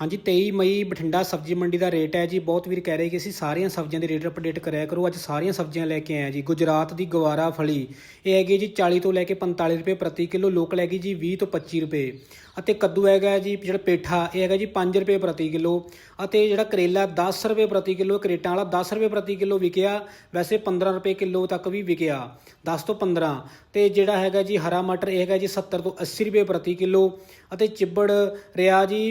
ਹਾਂਜੀ 23 ਮਈ ਬਠਿੰਡਾ ਸਬਜ਼ੀ ਮੰਡੀ ਦਾ ਰੇਟ ਹੈ ਜੀ। ਬਹੁਤ ਵੀਰ ਕਹਿ ਰਹੇ ਕਿ ਅਸੀਂ ਸਾਰੀਆਂ ਸਬਜ਼ੀਆਂ ਦੇ ਰੇਟ ਅਪਡੇਟ ਕਰਿਆ ਕਰੋ। ਅੱਜ ਸਾਰੀਆਂ ਸਬਜ਼ੀਆਂ ਲੈ ਕੇ ਆਏ ਜੀ। ਗੁਜਰਾਤ ਦੀ ਗਵਾਰਾ ਫਲੀ, ਇਹ ਹੈਗੀ ਜੀ 40 ਤੋਂ ਲੈ ਕੇ 45 ਰੁਪਏ ਪ੍ਰਤੀ ਕਿਲੋ। ਲੋਕਲ ਹੈਗੀ ਜੀ 20 ਤੋਂ 25 ਰੁਪਏ। ਅਤੇ ਕੱਦੂ ਹੈਗਾ ਜੀ, ਜਿਹੜਾ ਪੇਠਾ, ਇਹ ਹੈਗਾ ਜੀ 5 ਰੁਪਏ ਪ੍ਰਤੀ ਕਿਲੋ। ਅਤੇ ਜਿਹੜਾ ਕਰੇਲਾ 10 ਰੁਪਏ ਪ੍ਰਤੀ ਕਿਲੋ, ਕਰੇਟਾਂ ਵਾਲਾ 10 ਰੁਪਏ ਪ੍ਰਤੀ ਕਿਲੋ ਵਿਕਿਆ। ਵੈਸੇ 15 ਰੁਪਏ ਕਿਲੋ ਤੱਕ ਵੀ ਵਿਕਿਆ 10 ਤੋਂ 15 ਤੇ ਜਿਹੜਾ ਹੈਗਾ ਜੀ ਹਰਾ ਮਟਰ, ਇਹ ਹੈਗਾ ਜੀ 70 ਤੋਂ 80 ਰੁਪਏ ਪ੍ਰਤੀ ਕਿਲੋ। ਅਤੇ ਚਿੱਬੜ ਰਿਆ ਜੀ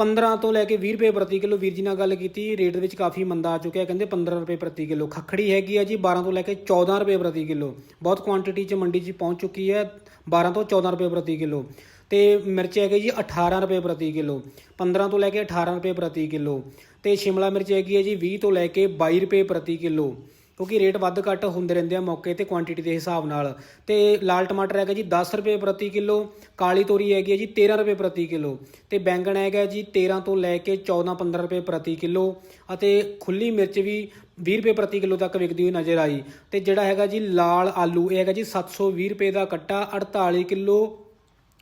15 ਤੋਂ ਲੈ ਕੇ 20 ਰੁਪਏ ਪ੍ਰਤੀ ਕਿਲੋ ਵੀਰ ਜੀ ਨਾਲ ਗੱਲ ਕੀਤੀ, ਰੇਟ ਦੇ ਵਿੱਚ ਕਾਫੀ ਮੰਦਾ ਆ ਚੁੱਕਿਆ, ਕਹਿੰਦੇ 15 ਰੁਪਏ ਪ੍ਰਤੀ ਕਿਲੋ। ਖੱਖੜੀ ਹੈਗੀ ਆ ਜੀ 12 ਤੋਂ ਲੈ ਕੇ 14 ਰੁਪਏ ਪ੍ਰਤੀ ਕਿਲੋ। ਬਹੁਤ ਕੁਆਂਟੀਟੀ 'ਚ ਮੰਡੀ 'ਚ ਪਹੁੰਚ ਚੁੱਕੀ ਹੈ 12 ਤੋਂ 14 ਰੁਪਏ ਪ੍ਰਤੀ ਕਿਲੋ। ਤੇ ਮਿਰਚ ਹੈਗੀ ਜੀ 18 ਰੁਪਏ ਪ੍ਰਤੀ ਕਿਲੋ। 15 ਤੋਂ ਲੈ ਕੇ 18 ਰੁਪਏ ਪ੍ਰਤੀ ਕਿਲੋ। ਤੇ ਸ਼ਿਮਲਾ ਮਿਰਚ ਹੈਗੀ ਹੈ ਜੀ 20 ਤੋਂ ਲੈ ਕੇ 22 ਰੁਪਏ ਪ੍ਰਤੀ ਕਿਲੋ। ਕਿਉਂਕਿ ਰੇਟ ਵੱਧ ਘੱਟ ਹੁੰਦੇ ਰਹਿੰਦੇ ਆ ਮੌਕੇ ਤੇ ਕੁਆਂਟੀਟੀ ਦੇ ਹਿਸਾਬ ਨਾਲ। ਤੇ ਲਾਲ ਟਮਾਟਰ ਹੈਗਾ ਜੀ 10 ਰੁਪਏ ਪ੍ਰਤੀ ਕਿਲੋ, ਕਾਲੀ ਤੋਰੀ ਹੈਗੀ ਹੈ ਜੀ 13 ਰੁਪਏ ਪ੍ਰਤੀ ਕਿਲੋ, ਤੇ ਬੈਂਗਣ ਹੈਗਾ ਜੀ 13 ਤੋਂ ਲੈ ਕੇ 14 15 ਰੁਪਏ ਪ੍ਰਤੀ ਕਿਲੋ, ਅਤੇ ਖੁੱਲੀ ਮਿਰਚ ਵੀ 20 ਰੁਪਏ ਪ੍ਰਤੀ ਕਿਲੋ ਤੱਕ ਵਿਕਦੀ ਹੋਈ ਨਜ਼ਰ ਆਈ। ਤੇ ਜਿਹੜਾ ਹੈਗਾ ਜੀ ਲਾਲ ਆਲੂ, ਇਹ ਹੈਗਾ ਜੀ 720 ਰੁਪਏ ਦਾ ਕੱਟਾ 48 ਕਿਲੋ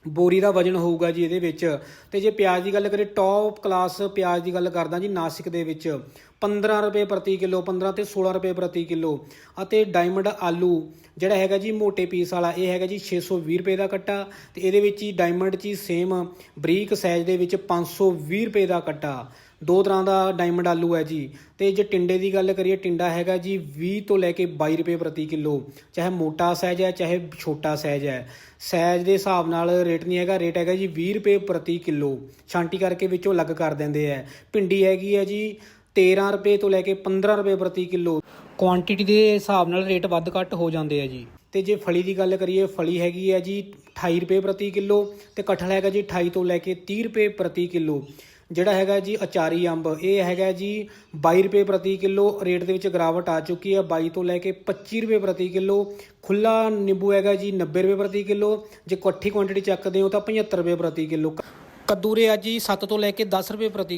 ਬੋਰੀ ਦਾ ਵਜਨ ਹੋਊਗਾ ਜੀ ਇਹਦੇ ਵਿੱਚ। ਤੇ ਜੇ ਪਿਆਜ਼ ਦੀ ਗੱਲ ਕਰੀਏ ਟੌਪ ਕਲਾਸ ਪਿਆਜ਼ ਦੀ ਗੱਲ ਕਰਦਾ ਜੀ ਨਾਸਿਕ ਦੇ ਵਿੱਚ। 15 ਰੁਪਏ ਪ੍ਰਤੀ ਕਿਲੋ 15 ਤੇ 16 ਰੁਪਏ ਪ੍ਰਤੀ ਕਿਲੋ। ਅਤੇ ਡਾਇਮੰਡ ਆਲੂ, ਜਿਹੜਾ ਹੈਗਾ ਜੀ ਮੋਟੇ ਪੀਸ ਵਾਲਾ, ਇਹ ਹੈਗਾ ਜੀ 620 ਰੁਪਏ ਦਾ ਕੱਟਾ। ਤੇ ਇਹਦੇ ਵਿੱਚ ਹੀ ਡਾਇਮੰਡ 'ਚ ਹੀ ਸੇਮ ਬਰੀਕ ਸਾਈਜ਼ ਦੇ ਵਿੱਚ 520 ਰੁਪਏ ਦਾ ਕੱਟਾ। ਦੋ ਤਰ੍ਹਾਂ ਦਾ ਡਾਇਮੰਡ ਆਲੂ ਹੈ ਜੀ। ਤੇ ਜੇ ਟਿੰਡੇ ਦੀ ਗੱਲ ਕਰੀਏ, ਟਿੰਡਾ ਹੈਗਾ ਜੀ 20 ਤੋਂ ਲੈ ਕੇ 22 ਰੁਪਏ ਪ੍ਰਤੀ ਕਿਲੋ। ਚਾਹੇ ਮੋਟਾ ਸਾਈਜ਼ ਹੈ, ਚਾਹੇ ਛੋਟਾ ਸਾਈਜ਼ ਹੈ। ਸਾਈਜ਼ ਦੇ ਹਿਸਾਬ ਨਾਲ ਰੇਟ ਨਹੀਂ ਹੈਗਾ ਰੇਟ ਹੈਗਾ ਜੀ 20 ਰੁਪਏ ਪ੍ਰਤੀ ਕਿਲੋ। ਛਾਂਟੀ ਕਰਕੇ ਵਿੱਚੋਂ ਅਲੱਗ ਕਰ ਦਿੰਦੇ ਆ ਭਿੰਡੀ ਹੈਗੀ ਹੈ ਜੀ 13 ਰੁਪਏ ਤੋਂ ਲੈ ਕੇ 15 ਰੁਪਏ ਪ੍ਰਤੀ ਕਿਲੋ। ਕੁਆਂਟੀਟੀ ਦੇ ਹਿਸਾਬ ਨਾਲ ਰੇਟ ਵੱਧ ਘੱਟ ਹੋ ਜਾਂਦੇ ਆ ਜੀ। ਤੇ ਜੇ ਫਲੀ ਦੀ ਗੱਲ ਕਰੀਏ, ਫਲੀ ਹੈਗੀ ਹੈ ਜੀ 28 ਰੁਪਏ ਪ੍ਰਤੀ ਕਿਲੋ ਤੇ ਕਠਲ ਹੈਗਾ ਜੀ 28 ਤੋਂ ਲੈ ਕੇ 30 ਰੁਪਏ ਪ੍ਰਤੀ ਕਿਲੋ। ਜਿਹੜਾ ਹੈਗਾ ਜੀ ਅਚਾਰੀ ਅੰਬ, ਇਹ ਹੈਗਾ ਜੀ 22 ਰੁਪਏ ਪ੍ਰਤੀ ਕਿਲੋ, ਰੇਟ ਦੇ ਵਿੱਚ ਗਿਰਾਵਟ ਆ ਚੁੱਕੀ ਹੈ 22 ਤੋਂ ਲੈ ਕੇ 25 ਰੁਪਏ ਪ੍ਰਤੀ ਕਿਲੋ। ਖੁੱਲਾ ਨਿੰਬੂ ਹੈਗਾ ਜੀ 90 ਰੁਪਏ ਪ੍ਰਤੀ ਕਿਲੋ, ਜੇ ਇਕੱਠੀ ਕੁਆਂਟੀਟੀ ਚੱਕਦੇ ਹੋ ਤਾਂ 75 ਰੁਪਏ ਪ੍ਰਤੀ ਕਿਲੋ। ਕੱਦੂ ਰੇ ਆ ਜੀ 7 ਤੋਂ ਲੈ ਕੇ 10 ਰੁਪਏ ਪ੍ਰਤੀ